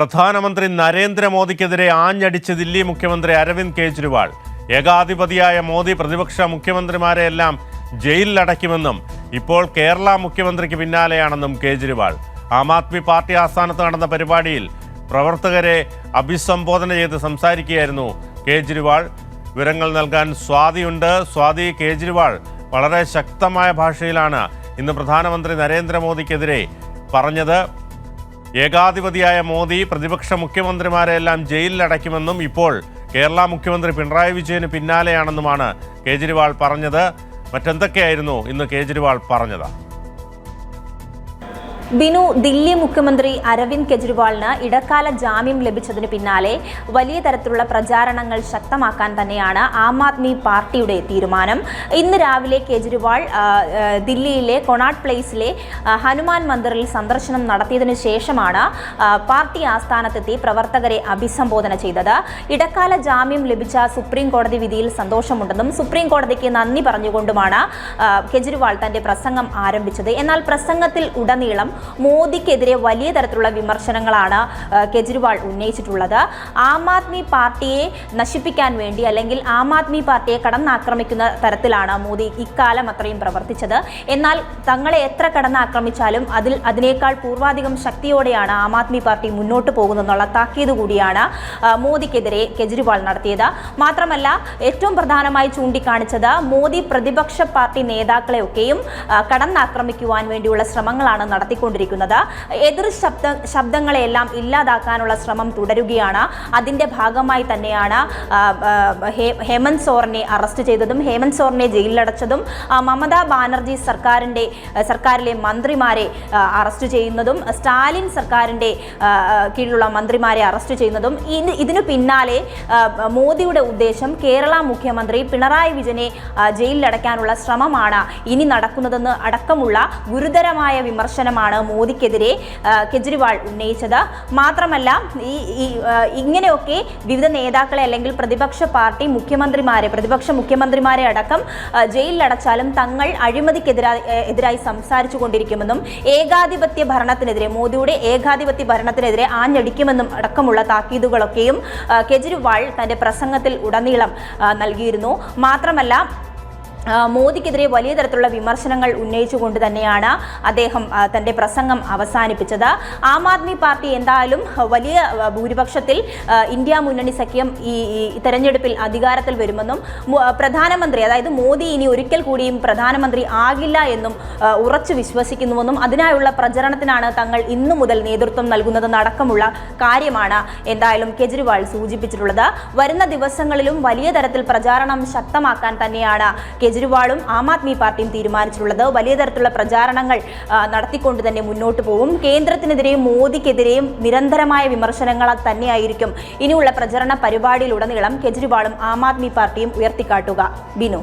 പ്രധാനമന്ത്രി നരേന്ദ്രമോദിക്കെതിരെ ആഞ്ഞടിച്ച് ദില്ലി മുഖ്യമന്ത്രി അരവിന്ദ് കെജ്രിവാൾ. ഏകാധിപതിയായ മോദി പ്രതിപക്ഷ മുഖ്യമന്ത്രിമാരെയെല്ലാം ജയിലിലടയ്ക്കുമെന്നും ഇപ്പോൾ കേരള മുഖ്യമന്ത്രിക്ക് പിന്നാലെയാണെന്നും കേജ്രിവാൾ. ആം ആദ്മി പാർട്ടി ആസ്ഥാനത്ത് നടന്ന പരിപാടിയിൽ പ്രവർത്തകരെ അഭിസംബോധന ചെയ്ത് സംസാരിക്കുകയായിരുന്നു കേജ്രിവാൾ. വിവരങ്ങൾ നൽകാൻ സ്വാതിയുണ്ട്. സ്വാതി കേജ്രിവാൾ വളരെ ശക്തമായ ഭാഷയിലാണ് ഇന്ന് പ്രധാനമന്ത്രി നരേന്ദ്രമോദിക്കെതിരെ പറഞ്ഞത്. ഏകാധിപതിയായ മോദി പ്രതിപക്ഷ മുഖ്യമന്ത്രിമാരെല്ലാം ജയിലിലടയ്ക്കുമെന്നും ഇപ്പോൾ കേരള മുഖ്യമന്ത്രി പിണറായി വിജയന് പിന്നാലെയാണെന്നുമാണ് കേജ്രിവാൾ പറഞ്ഞത്. മറ്റെന്തൊക്കെയായിരുന്നു ഇന്ന് കേജ്രിവാൾ പറഞ്ഞത്? ബിനു ദില്ലി മുഖ്യമന്ത്രി അരവിന്ദ് കെജ്രിവാളിന് ഇടക്കാല ജാമ്യം ലഭിച്ചതിന് പിന്നാലെ വലിയ തരത്തിലുള്ള പ്രചാരണങ്ങൾ ശക്തമാക്കാൻ തന്നെയാണ് ആം ആദ്മി പാർട്ടിയുടെ തീരുമാനം. ഇന്ന് രാവിലെ കെജ്രിവാൾ ദില്ലിയിലെ കൊണാട്ട് പ്ലേസിലെ ഹനുമാൻ മന്ദിറിൽ സന്ദർശനം നടത്തിയതിനു ശേഷമാണ് പാർട്ടി ആസ്ഥാനത്തെത്തി പ്രവർത്തകരെ അഭിസംബോധന ചെയ്തത്. ഇടക്കാല ജാമ്യം ലഭിച്ച സുപ്രീം കോടതി വിധിയിൽ സന്തോഷമുണ്ടെന്നും സുപ്രീം കോടതിക്ക് നന്ദി പറഞ്ഞുകൊണ്ടുമാണ് കെജ്രിവാൾ തന്റെ പ്രസംഗം ആരംഭിച്ചത്. എന്നാൽ പ്രസംഗത്തിൽ ഉടനീളം മോദിക്കെതിരെ വലിയ തരത്തിലുള്ള വിമർശനങ്ങളാണ് കെജ്രിവാൾ ഉന്നയിച്ചിട്ടുള്ളത്. ആം ആദ്മി പാർട്ടിയെ നശിപ്പിക്കാൻ വേണ്ടി അല്ലെങ്കിൽ ആം ആദ്മി പാർട്ടിയെ കടന്നാക്രമിക്കുന്ന തരത്തിലാണ് മോദി ഇക്കാലം അത്രയും പ്രവർത്തിച്ചത്. എന്നാൽ തങ്ങളെ എത്ര കടന്നാക്രമിച്ചാലും അതിൽ അതിനേക്കാൾ പൂർവാധികം ശക്തിയോടെയാണ് ആം ആദ്മി പാർട്ടി മുന്നോട്ട് പോകുന്നതെന്നുള്ള താക്കീത് കൂടിയാണ് മോദിക്കെതിരെ കെജ്രിവാൾ നടത്തിയത്. മാത്രമല്ല ഏറ്റവും പ്രധാനമായി ചൂണ്ടിക്കാണിച്ചത് മോദി പ്രതിപക്ഷ പാർട്ടി നേതാക്കളെയൊക്കെയും കടന്നാക്രമിക്കുവാൻ വേണ്ടിയുള്ള ശ്രമങ്ങളാണ് നടത്തിക്കൊണ്ടിരിക്കുന്നത് എതിർ ശബ്ദ ശബ്ദങ്ങളെയെല്ലാം ഇല്ലാതാക്കാനുള്ള ശ്രമം തുടരുകയാണ്. അതിന്റെ ഭാഗമായി തന്നെയാണ് ഹേമന്ത് സോറിനെ അറസ്റ്റ് ചെയ്തതും ഹേമന്ത് സോറിനെ ജയിലിലടച്ചതും മമതാ ബാനർജി സർക്കാരിന്റെ സർക്കാരിലെ മന്ത്രിമാരെ അറസ്റ്റ് ചെയ്യുന്നതും സ്റ്റാലിൻ സർക്കാരിന്റെ കീഴിലുള്ള മന്ത്രിമാരെ അറസ്റ്റ് ചെയ്യുന്നതും ഇത് ഇതിനു പിന്നാലെ മോദിയുടെ ഉദ്ദേശം കേരള മുഖ്യമന്ത്രി പിണറായി വിജയനെ ജയിലിലടയ്ക്കാനുള്ള ശ്രമമാണ് ഇനി നടക്കുന്നതെന്ന് അടക്കമുള്ള ഗുരുതരമായ വിമർശനമാണ് മോദിക്കെതിരെ ആ, കെജ്രിവാൾ ഉന്നയിച്ചത്. മാത്രമല്ല ഈ ഇങ്ങനെയൊക്കെ വിവിധ നേതാക്കളെ അല്ലെങ്കിൽ പ്രതിപക്ഷ പാർട്ടി മുഖ്യമന്ത്രിമാരെ പ്രതിപക്ഷ മുഖ്യമന്ത്രിമാരെ അടക്കം ജയിലിലടച്ചാലും തങ്ങൾ അഴിമതിക്കെതിരായി എതിരായി സംസാരിച്ചു കൊണ്ടിരിക്കുമെന്നും ഏകാധിപത്യ ഭരണത്തിനെതിരെ മോദിയുടെ ഏകാധിപത്യ ഭരണത്തിനെതിരെ ആഞ്ഞടിക്കുമെന്നും അടക്കമുള്ള താക്കീതുകളൊക്കെയും കെജ്രിവാൾ തന്റെ പ്രസംഗത്തിൽ ഉടനീളം നൽകിയിരുന്നു. മാത്രമല്ല മോദിക്കെതിരെ വലിയ തരത്തിലുള്ള വിമർശനങ്ങൾ ഉന്നയിച്ചുകൊണ്ട് തന്നെയാണ് അദ്ദേഹം തന്റെ പ്രസംഗം അവസാനിപ്പിച്ചത്. ആം ആദ്മി പാർട്ടി എന്തായാലും വലിയ ഭൂരിപക്ഷത്തിൽ ഇന്ത്യ മുന്നണി സഖ്യം ഈ തെരഞ്ഞെടുപ്പിൽ അധികാരത്തിൽ വരുമെന്നും പ്രധാനമന്ത്രി അതായത് മോദി ഇനി ഒരിക്കൽ കൂടിയും പ്രധാനമന്ത്രി ആകില്ല എന്നും ഉറച്ചു വിശ്വസിക്കുന്നുവെന്നും അതിനായുള്ള പ്രചരണത്തിനാണ് തങ്ങൾ ഇന്നു മുതൽ നേതൃത്വം നൽകുന്നത് അടക്കമുള്ള കാര്യമാണ് എന്തായാലും കെജ്രിവാൾ സൂചിപ്പിച്ചിട്ടുള്ളത്. വരുന്ന ദിവസങ്ങളിലും വലിയ തരത്തിൽ പ്രചാരണം ശക്തമാക്കാൻ തന്നെയാണ് കെജ്രിവാളും ആം ആദ്മി പാർട്ടിയും തീരുമാനിച്ചിട്ടുള്ളത് വലിയ തരത്തിലുള്ള പ്രചാരണങ്ങൾ നടത്തിക്കൊണ്ട് തന്നെ മുന്നോട്ട് പോകും. കേന്ദ്രത്തിനെതിരെയും മോദിക്കെതിരെയും നിരന്തരമായ വിമർശനങ്ങൾ തന്നെയായിരിക്കും ഇനിയുള്ള പ്രചരണ പരിപാടിയിലുടനീളം കെജ്രിവാളും ആം ആദ്മി പാർട്ടിയും ഉയർത്തിക്കാട്ടുക. ബിനു.